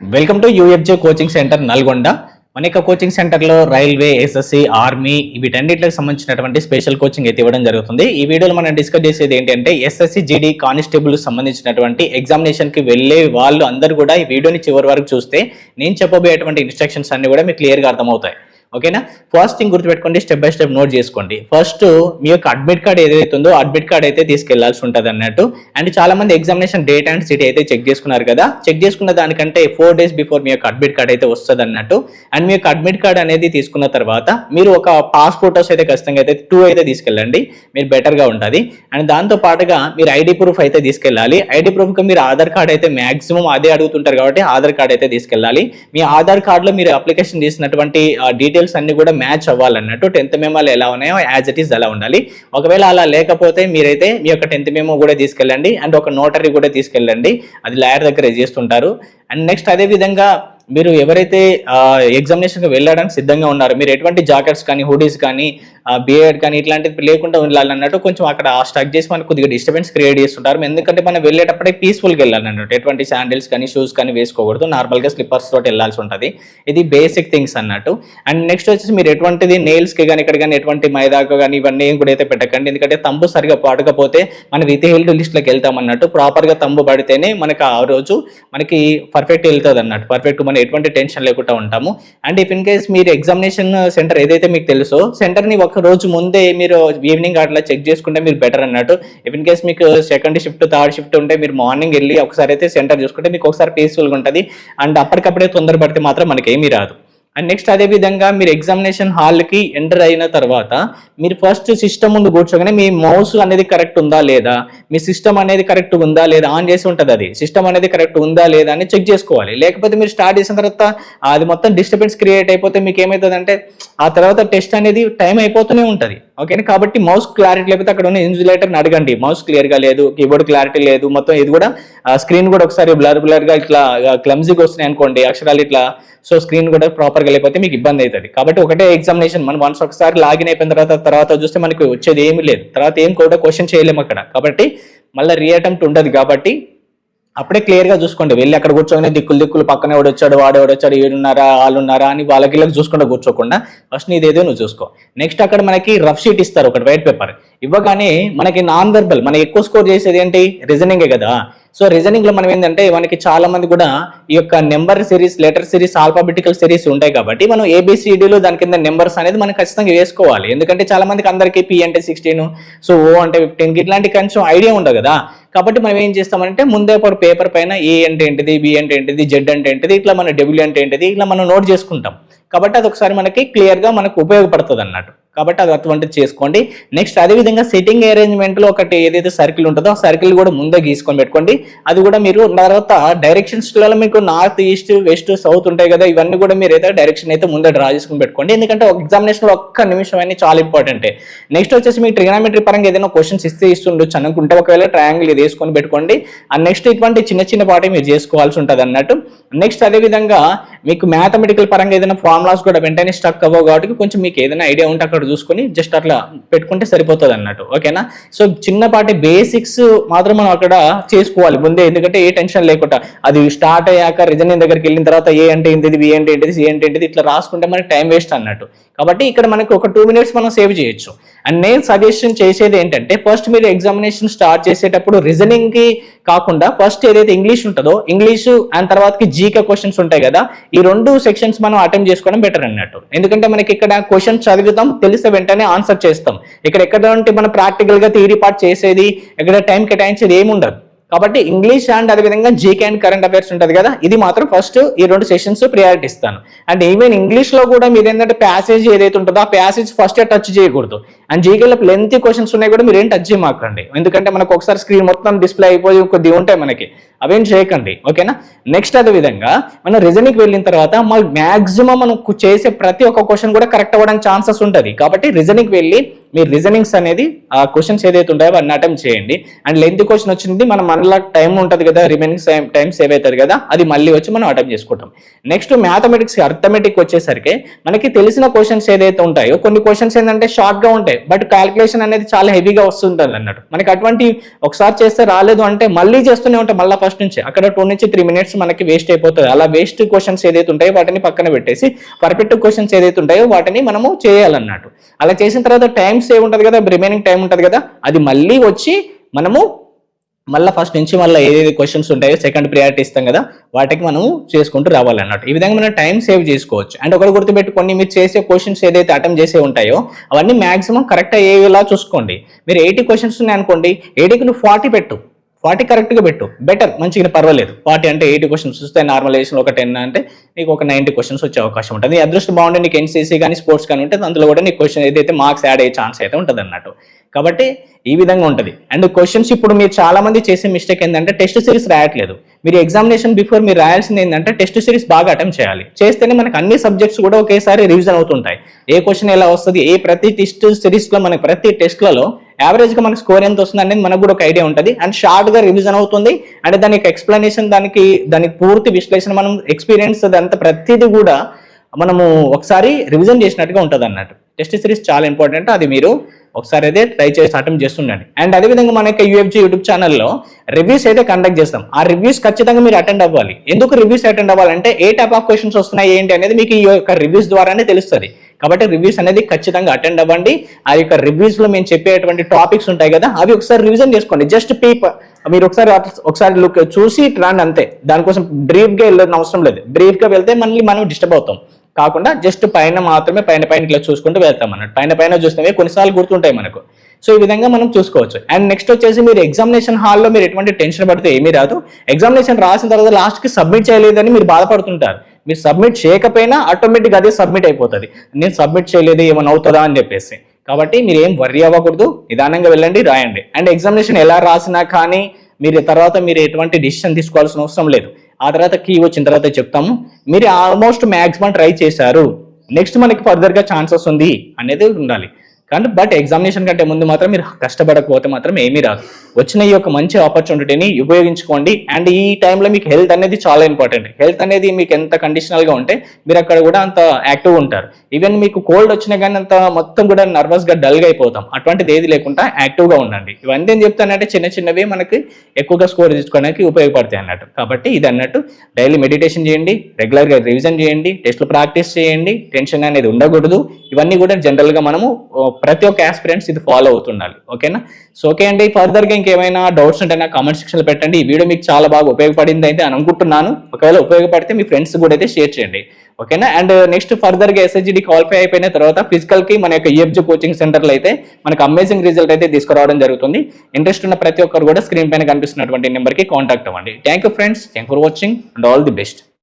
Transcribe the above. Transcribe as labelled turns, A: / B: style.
A: Welcome to UFJ coaching centre Nalgonda మన యొక్క coaching సెంటర్లో రైల్వే ఎస్ఎస్సి ఆర్మీ వీటన్నిటికి సంబంధించినటువంటి స్పెషల్ కోచింగ్ అయితే ఇవ్వడం జరుగుతుంది. ఈ వీడియోలో మనం డిస్కస్ చేసేది ఏంటంటే ఎస్ఎస్సి జీడీ కానిస్టేబుల్ సంబంధించినటువంటి ఎగ్జామినేషన్కి వెళ్ళే వాళ్ళు అందరూ కూడా ఈ వీడియోని చివరి వరకు చూస్తే నేను చెప్పబోయేటువంటి ఇన్స్ట్రక్షన్స్ అన్ని కూడా మీకు క్లియర్గా అర్థమవుతాయి. ఓకేనా? ఫస్ట్ థింగ్ గుర్తుపెట్టుకోండి స్టెప్ బై స్టెప్ నోట్ చేసుకోండి. ఫస్ట్ మీ యొక్క అడ్మిట్ కార్డ్ ఏదైతే ఉందో అడ్మిట్ కార్డ్ అయితే తీసుకెళ్ళాల్సి ఉంటుంది అన్నట్టు. అండ్ చాలా మంది ఎగ్జామినేషన్ డేట్ అండ్ సిటీ అయితే చెక్ చేసుకున్నారు కదా. చెక్ చేసుకున్న దానికంటే ఫోర్ డేస్ బిఫోర్ మీ యొక్క అడ్మిట్ కార్డ్ అయితే వస్తుంది అన్నట్టు. అండ్ మీ యొక్క అడ్మిట్ కార్డ్ అనేది తీసుకున్న తర్వాత మీరు ఒక పాస్ ఫోటోస్ అయితే ఖచ్చితంగా అయితే టూ అయితే తీసుకెళ్ళండి. మీరు బెటర్గా ఉంటుంది. అండ్ దాంతో పాటుగా మీరు ఐడి ప్రూఫ్ అయితే తీసుకెళ్ళాలి. ఐడి ప్రూఫ్కి మీరు ఆధార్ కార్డ్ అయితే మాక్సిమం అదే అడుగుతుంటారు కాబట్టి ఆధార్ కార్డ్ అయితే తీసుకెళ్ళాలి. మీ ఆధార్ కార్డులో మీరు అప్లికేషన్ చేసినటువంటి డీటెయిల్స్ అన్ని కూడా మ్యాచ్ అవ్వాలన్నట్టు టెన్త్ మెమోలు ఎలా ఉన్నాయో యాజ్ ఇట్ ఈస్ అలా ఉండాలి. ఒకవేళ అలా లేకపోతే మీరైతే మీ యొక్క టెన్త్ మెమో కూడా తీసుకెళ్ళండి. అండ్ ఒక నోటరీ కూడా తీసుకెళ్ళండి. అది లాయర్ దగ్గర చేస్తుంటారు అండ్ నెక్స్ట్ అదే విధంగా మీరు ఎవరైతే ఎగ్జామినేషన్కి వెళ్ళడానికి సిద్ధంగా ఉన్నారు మీరు ఎటువంటి జాకెట్స్ కానీ హుడీస్ కానీ బిఎడ్ కానీ ఇట్లాంటివి లేకుండా ఉండాలన్నట్టు కొంచెం అక్కడ స్టక్ చేసి మనకు కొద్దిగా డిస్టర్బెన్స్ క్రియేట్ చేస్తుంటారు. ఎందుకంటే మనం వెళ్ళేటప్పుడే పీస్ఫుల్గా వెళ్ళాలన్నట్టు. ఎటువంటి శాండిల్స్ కానీ షూస్ కానీ వేసుకోకూడదు. నార్మల్గా స్లిప్పర్స్ తోటి వెళ్ళాల్సి ఉంటుంది. ఇది బేసిక్ థింగ్స్ అన్నట్టు. అండ్ నెక్స్ట్ వచ్చేసి మీరు ఎటువంటిది నెయిల్స్కి కానీ ఇక్కడ కానీ ఎటువంటి మైదాకు కానీ ఇవన్నీ ఏం కూడా అయితే పెట్టకండి. ఎందుకంటే తంబు సరిగా పాడకపోతే మనం విత్ హెల్డ్ లిస్ట్లోకి వెళ్తామన్నట్టు ప్రాపర్గా తంబు పడితేనే మనకి ఆ రోజు మనకి పర్ఫెక్ట్ వెళ్తుంది అన్నట్టు పర్ఫెక్ట్ మన ఎటువంటి టెన్షన్ లేకుండా ఉంటాము. అండ్ ఇఫ్ ఇన్ కేస్ మీరు ఎగ్జామినేషన్ సెంటర్ ఏదైతే మీకు తెలుసో సెంటర్ని ఒక రోజు ముందే మీరు ఈవినింగ్ అట్లా చెక్ చేసుకుంటే మీరు బెటర్ అన్నట్టు. ఇఫ్ ఇన్ కేస్ మీకు సెకండ్ షిఫ్ట్ థర్డ్ షిఫ్ట్ ఉంటే మీరు మార్నింగ్ వెళ్ళి ఒకసారి అయితే సెంటర్ చూసుకుంటే మీకు ఒకసారి పీస్ఫుల్గా ఉంటుంది. అండ్ అప్పటికప్పుడే తొందర పడితే మాత్రం మనకేమీ రాదు. అండ్ నెక్స్ట్ అదే విధంగా మీరు ఎగ్జామినేషన్ హాల్కి ఎంటర్ అయిన తర్వాత మీరు ఫస్ట్ సిస్టమ్ ముందు కూర్చోగానే మీ మౌస్ అనేది కరెక్ట్ ఉందా లేదా? మీ సిస్టమ్ అనేది కరెక్ట్ ఉందా లేదా? ఆన్ చేసి ఉంటుంది అది. సిస్టమ్ అనేది కరెక్ట్ ఉందా లేదా అని చెక్ చేసుకోవాలి. లేకపోతే మీరు స్టార్ట్ చేసిన తర్వాత అది మొత్తం డిస్టర్బెన్స్ క్రియేట్ అయిపోతే మీకు ఏమవుతుంది అంటే ఆ తర్వాత టెస్ట్ అనేది టైం అయిపోతూనే ఉంటుంది. ఓకేనా కాబట్టి మౌస్ క్లారిటీ లేకపోతే అక్కడ ఉన్న ఇన్సులేటర్ని అడగండి. మౌస్ క్లియర్గా లేదు కీబోర్డ్ క్లారిటీ లేదు మొత్తం ఇది కూడా స్క్రీన్ కూడా ఒకసారి బ్లర్ బ్లర్గా ఇట్లా క్లమ్జీగా వస్తున్నాయి అనుకోండి అక్షరాలు ఇట్లా సో స్క్రీన్ కూడా ప్రాపర్గా లేకపోతే మీకు ఇబ్బంది అవుతుంది. కాబట్టి ఒకటే ఎగ్జామినేషన్ మనం వన్స్ ఒకసారి లాగిన్ అయిపోయిన తర్వాత తర్వాత చూస్తే మనకి వచ్చేది ఏమీ లేదు. తర్వాత ఏం కూడా క్వశ్చన్ చేయలేము అక్కడ. కాబట్టి మళ్ళీ రీఅటెంప్ట్ ఉండదు కాబట్టి అప్పుడే క్లియర్గా చూసుకోండి. వెళ్ళి అక్కడ కూర్చొని దిక్కులు దిక్కులు పక్కన ఎవడు వచ్చాడు వాడు ఎవడు వచ్చాడు ఏడున్నారా వాళ్ళున్నారా అని వాళ్ళకి వీళ్ళకి చూసుకుంటూ కూర్చోకుండా ఫస్ట్ నీదేదో నువ్వు చూసుకో. నెక్స్ట్ అక్కడ మనకి రఫ్ షీట్ ఇస్తారు ఒకటి వైట్ పేపర్ ఇవ్వగానే మనకి నాన్ వెర్బల్ మనం ఎక్కువ స్కోర్ చేసేది ఏంటి? రీజనింగే కదా. సో రీజనింగ్లో మనం ఏంటంటే మనకి చాలా మంది కూడా ఈ యొక్క number series letter series alphabetical series ఉంటాయి కాబట్టి మనం ఏబిసిడీలు దాని కింద నెంబర్స్ అనేది మనం ఖచ్చితంగా వేసుకోవాలి. ఎందుకంటే చాలా మందికి అందరికీ పి అంటే సిక్స్టీన్ సో ఓ అంటే ఫిఫ్టీన్ ఇట్లాంటి కొంచెం ఐడియా ఉండదు కదా. కాబట్టి మనం ఏం చేస్తామంటే ముందే ఒక పేపర్ పైన ఏ అంటే ఏంటిది బి అంటే ఏంటిది జెడ్ అంటే ఏంటిది ఇట్లా మన డబ్ల్యూ అంటే ఏంటిది ఇట్లా మనం నోట్ చేసుకుంటాం. కాబట్టి అది ఒకసారి మనకి క్లియర్గా మనకు ఉపయోగపడుతుంది అన్నట్టు. కాబట్టి అది అటువంటిది చేసుకోండి. నెక్స్ట్ అదేవిధంగా సిట్టింగ్ అరేంజ్మెంట్లో ఒకటి ఏదైతే సర్కిల్ ఉంటుందో ఆ సర్కిల్ కూడా ముందే గీసుకొని పెట్టుకోండి. అది కూడా మీరు తర్వాత డైరెక్షన్స్లలో మీకు నార్త్ ఈస్ట్ వెస్ట్ సౌత్ ఉంటాయి కదా ఇవన్నీ కూడా మీరు అయితే డైరెక్షన్ అయితే ముందే డ్రా చేసుకుని పెట్టుకోండి. ఎందుకంటే ఎగ్జామినేషన్లో ఒక్క నిమిషం అనేది చాలా ఇంపార్టెంట్ నెక్స్ట్ వచ్చేసి మీకు ట్రిగనామెట్రీ పరంగా ఏదైనా క్వశ్చన్స్ ఇస్తే ఇస్తుండొచ్చు అనుకుంటే ఒకవేళ ట్రయాంగిల్ ఇది వేసుకొని పెట్టుకోండి. అండ్ నెక్స్ట్ ఇటువంటి చిన్న చిన్న పాటే మీరు చేసుకోవాల్సి ఉంటుంది అన్నట్టు. నెక్స్ట్ అదేవిధంగా మీకు మ్యాథమెటికల్ పరంగా ఏదైనా ఫార్ములాస్ కూడా వెంటనే స్టక్ అవ్వవు కాబట్టి కొంచెం మీకు ఏదైనా ఐడియా ఉంటే అక్కడ చూసుకొని జస్ట్ అట్లా పెట్టుకుంటే సరిపోతుంది అన్నట్టు. ఓకేనా? సో చిన్నపాటి బేసిక్స్ మాత్రం మనం అక్కడ చేసుకోవాలి ముందే. ఎందుకంటే ఏ టెన్షన్ లేకుండా. అది స్టార్ట్ అయ్యాక రిజనింగ్ దగ్గరికి వెళ్ళిన తర్వాత ఏ అంటే ఏంటిది బి అంటే ఏంటిది సి అంటే ఏంటిది ఇట్లా రాసుకుంటే మనకి టైం వేస్ట్ అన్నట్టు. కాబట్టి ఇక్కడ మనకి ఒక టూ మినిట్స్ మనం సేవ్ చేయొచ్చు. అండ్ నేను సజెషన్ చేసేది ఏంటంటే ఫస్ట్ మీరు ఎగ్జామినేషన్ స్టార్ట్ చేసేటప్పుడు రీజనింగ్కి కాకుండా ఫస్ట్ ఏదైతే ఇంగ్లీష్ ఉంటుందో ఇంగ్లీషు అండ్ తర్వాతకి జీకే క్వశ్చన్స్ ఉంటాయి కదా ఈ రెండు సెక్షన్స్ మనం అటెంప్ట్ చేసుకోవడం బెటర్ అన్నట్టు. ఎందుకంటే మనకి ఇక్కడ క్వశ్చన్ చదువుతాం తెలిస్తే వెంటనే ఆన్సర్ చేస్తాం. ఇక్కడ ఎక్కడ మన ప్రాక్టికల్గా థియరీ పార్ట్ చేసేది ఎక్కడ టైం కేటాయించేది ఏమి ఉండదు కాబట్టి ఇంగ్లీష్ అండ్ అదేవిధంగా జీకే అండ్ కరెంట్ అఫైర్స్ ఉంటుంది కదా? ఇది మాత్రం ఫస్ట్ ఈ రెండు సెషన్స్ ప్రియారిటీ ఇస్తాను. అండ్ ఈవెన్ ఇంగ్లీష్లో కూడా మీరు ఏంటంటే ప్యాసేజ్ ఏదైతే ఉంటుందో ఆ ప్యాసేజ్ ఫస్ట్ టచ్ చేయకూడదు. అండ్ జీకేలో లెంత్ క్వశ్చన్స్ ఉన్నాయి కూడా మీరు ఏం టచ్ చేయమాకండి. ఎందుకంటే మనకు ఒకసారి స్క్రీన్ మొత్తం డిస్ప్లే అయిపోయి కొద్దిగా ఉంటాయి మనకి. అవేం చేయకండి. ఓకేనా నెక్స్ట్ అదే విధంగా మనం రిజనింగ్ వెళ్ళిన తర్వాత మాక్సిమం మనం చేసే ప్రతి ఒక్క క్వశ్చన్ కూడా కరెక్ట్ అవ్వడానికి ఛాన్సెస్ ఉంటుంది. కాబట్టి రిజనింగ్ వెళ్ళి మీరు రీజనింగ్స్ అనేది ఆ క్వశ్చన్స్ ఏదైతే ఉంటాయో అవన్నీ అటెంప్ట్ చేయండి. అండ్ లెంత్ క్వశ్చన్ వచ్చింది మనం మనలా టైం ఉంటుంది కదా రిమైనింగ్ టైం సేవ్ అవుతుంది కదా అది మళ్ళీ వచ్చి మనం అటెంప్ట్ చేసుకుంటాం. నెక్స్ట్ మ్యాథమెటిక్స్ అర్థమెటిక్ వచ్చేసరికి మనకి తెలిసిన క్వశ్చన్స్ ఏదైతే ఉంటాయో కొన్ని క్వశ్చన్స్ ఏంటంటే షార్ట్గా ఉంటాయి బట్ క్యాలిక్యులేషన్ అనేది చాలా హెవీగా వస్తుంటుంది అన్నట్టు. మనకి అటువంటి ఒకసారి చేస్తే రాలేదు అంటే మళ్ళీ చేస్తూనే ఉంటాం మళ్ళీ ఫస్ట్ నుంచి. అక్కడ టూ నుంచి త్రీ మినిట్స్ మనకి వేస్ట్ అయిపోతుంది. అలా వేస్ట్ క్వశ్చన్స్ ఏదైతే ఉంటాయో వాటిని పక్కన పెట్టేసి పర్ఫెక్ట్ క్వశ్చన్స్ ఏదైతే ఉంటాయో వాటిని మనము చేయాలన్నట్టు. అలా చేసిన తర్వాత టైం సేవ్ ఉంటుంది కదా? రిమైనింగ్ టైం ఉంటుంది కదా? అది మళ్ళీ వచ్చి మనము మళ్ళీ ఫస్ట్ నుంచి మళ్ళీ ఏదైతే క్వశ్చన్స్ ఉంటాయో సెకండ్ ప్రియారిటీ ఇస్తాం కదా? వాటికి మనం చేసుకుంటూ రావాలన్నట్టు ఈ విధంగా మనం టైం సేవ్ చేసుకోవచ్చు. అండ్ ఒకటి గుర్తుపెట్టుకోండి మీరు చేసే క్వశ్చన్స్ ఏదైతే అటెంప్ట్ చేసే ఉంటాయో అవన్నీ మాక్సిమం కరెక్ట్ అయ్యేలా చూసుకోండి. మీరు ఎయిటీ క్వశ్చన్స్ ఉన్నాయి అనుకోండి ఎయిటీకి నువ్వు ఫార్టీ పెట్టు. ఫార్టీ కరెక్ట్గా పెట్టు. బెటర్ మంచిగా పర్వాలేదు. ఫార్టీ అంటే ఎయిటీ క్వశ్చన్స్ వస్తే నార్మలైజేషన్ ఒక టెన్ అంటే నీకు ఒక నైంటీ క్వశ్చన్స్ వచ్చే అవకాశం ఉంటుంది. నీ అదృష్టం బాగుంటే నీకు ఎన్సీసీ కానీ స్పోర్ట్స్ కానీ ఉంటుంది అందులో కూడా నీకు క్వశ్చన్ ఏదైతే మార్క్స్ యాడ్ అయ్యే ఛాన్స్ అయితే ఉంటుంది అన్నట్టు. కాబట్టి ఈ విధంగా ఉంటుంది. అండ్ క్వశ్చన్స్ ఇప్పుడు మీరు చాలా మంది చేసే మిస్టేక్ ఏంటంటే టెస్ట్ సిరీస్ రాయట్లేదు. మీరు ఎగ్జామినేషన్ బిఫోర్ మీరు రాయాల్సింది ఏంటంటే టెస్ట్ సిరీస్ బాగా అటెంప్ట్ చేయాలి. చేస్తేనే మనకు అన్ని సబ్జెక్ట్స్ కూడా ఒకేసారి రివిజన్ అవుతుంటాయి. ఏ క్వశ్చన్ ఎలా వస్తుంది? ఏ ప్రతి టెస్ట్ సిరీస్లో మనకి ప్రతి టెస్ట్లలో యావరేజ్గా మనకి స్కోర్ ఎంత వస్తుంది అనేది మనకు కూడా ఒక ఐడియా ఉంటుంది. అండ్ షార్ట్గా రివిజన్ అవుతుంది. అండ్ దానికి ఎక్స్ప్లెనేషన్ దానికి దానికి పూర్తి విశ్లేషణ మనం ఎక్స్పీరియన్స్ అదంతా ప్రతిదీ కూడా మనము ఒకసారి రివిజన్ చేసినట్టుగా ఉంటుంది అన్నట్టు టెస్ట్ సిరీస్ చాలా ఇంపార్టెంట్ అది మీరు ఒకసారి అయితే ట్రై చేసి అటెంప్ట్ చేస్తుండండి. అండ్ అదేవిధంగా మన యొక్క యూఎఫ్జీ యూట్యూబ్ ఛానల్లో రివ్యూస్ అయితే కండక్ట్ చేస్తాం. ఆ రివ్యూస్ ఖచ్చితంగా మీరు అటెండ్ అవ్వాలి. ఎందుకు రివ్యూస్ అటెండ్ అవ్వాలంటే ఏ టైప్ ఆఫ్ క్వశ్చన్స్ వస్తున్నాయి ఏంటి అనేది మీకు ఈ యొక్క రివ్యూస్ ద్వారానే తెలుస్తుంది. కాబట్టి రివ్యూస్ అనేది ఖచ్చితంగా అటెండ్ అవ్వండి. ఆ యొక్క రివ్యూస్లో మేము చెప్పేటువంటి టాపిక్స్ ఉంటాయి కదా అవి ఒకసారి రివిజన్ చేసుకోండి. జస్ట్ పేపర్ మీరు ఒకసారి ఒకసారి లుక్ చూసి రాండి అంతే. దానికోసం బ్రీఫ్గా వెళ్ళిన అవసరం లేదు. బ్రీఫ్గా వెళ్తే మళ్ళీ మనం డిస్టర్బ్ అవుతాం. కాకుండా జస్ట్ పైన మాత్రమే పైన పైన ఇట్లా చూసుకుంటూ వెళ్తాం అన్నట్టు. పైన పైన చూస్తే కొన్నిసార్లు గుర్తుంటాయి మనకు. సో ఈ విధంగా మనం చూసుకోవచ్చు. అండ్ నెక్స్ట్ వచ్చేసి మీరు ఎగ్జామినేషన్ హాల్లో మీరు ఎటువంటి టెన్షన్ పడితే ఏమీ రాదు. ఎగ్జామినేషన్ రాసిన తర్వాత లాస్ట్కి సబ్మిట్ చేయలేదని మీరు బాధపడుతుంటారు. మీరు సబ్మిట్ చేయకపోయినా ఆటోమేటిక్ అదే సబ్మిట్ అయిపోతుంది. నేను సబ్మిట్ చేయలేదు ఏమైనా అవుతుందా అని చెప్పేసి. కాబట్టి మీరు ఏం వర్రీ అవ్వకూడదు. నిదానంగా వెళ్ళండి రాయండి. అండ్ ఎగ్జామినేషన్ ఎలా రాసినా కానీ మీరు తర్వాత మీరు ఎటువంటి డిసిషన్ తీసుకోవాల్సిన అవసరం లేదు. ఆ తర్వాత కీ వచ్చిన తర్వాత చెప్తాము. మీరు ఆల్మోస్ట్ మ్యాక్సిమం ట్రై చేశారు. నెక్స్ట్ మనకి ఫర్దర్గా ఛాన్సెస్ ఉంది అనేది ఉండాలి. కానీ బట్ ఎగ్జామినేషన్ కంటే ముందు మాత్రం మీరు కష్టపడకపోతే మాత్రం ఏమీ రాదు. వచ్చిన ఈ యొక్క మంచి ఆపర్చునిటీని ఉపయోగించుకోండి. అండ్ ఈ టైంలో మీకు హెల్త్ అనేది చాలా ఇంపార్టెంట్ హెల్త్ అనేది మీకు ఎంత కండిషనల్గా ఉంటే మీరు అక్కడ కూడా అంత యాక్టివ్ ఉంటారు. ఈవెన్ మీకు కోల్డ్ వచ్చినా కానీ అంత మొత్తం కూడా నర్వస్గా డల్గా అయిపోతాం. అటువంటిది ఏది లేకుండా యాక్టివ్గా ఉండండి. ఇవన్నీ ఏం చెప్తానంటే చిన్న చిన్నవి మనకి ఎక్కువగా స్కోర్ తీసుకోవడానికి ఉపయోగపడతాయి అన్నట్టు. కాబట్టి ఇది అన్నట్టు డైలీ మెడిటేషన్ చేయండి రెగ్యులర్గా రివిజన్ చేయండి టెస్ట్లు ప్రాక్టీస్ చేయండి టెన్షన్ అనేది ఉండకూడదు. ఇవన్నీ కూడా జనరల్గా మనము ప్రతి ఒక్క ఆస్పిరెంట్స్ ఇది ఫాలో అవుతుండాలి. ఓకేనా సో ఓకే అండి ఫర్దర్గా ఇంకేమైనా డౌట్స్ ఉంటే నాకు కామెంట్ సెక్షన్లో పెట్టండి. ఈ వీడియో మీకు చాలా బాగా ఉపయోగపడింది అయితే అని అనుకుంటున్నాను. ఒకవేళ ఉపయోగపడితే మీ ఫ్రెండ్స్ కూడా అయితే షేర్ చేయండి. ఓకేనా and next further SSGD qualify అయిపోయిన తర్వాత ఫిజికల్కి మన యొక్క ఈఎఫ్జి కోచింగ్ సెంటర్లో అయితే మనకు అమేజింగ్ రిజల్ట్ అయితే తీసుకురావడం జరుగుతుంది. ఇంట్రెస్ట్ ఉన్న ప్రతి ఒక్కరు కూడా స్క్రీన్ పైన కనిపిస్తున్నటువంటి నెంబర్కి కాంటాక్ట్ అవ్వండి. Thank you friends thank for watching and all the best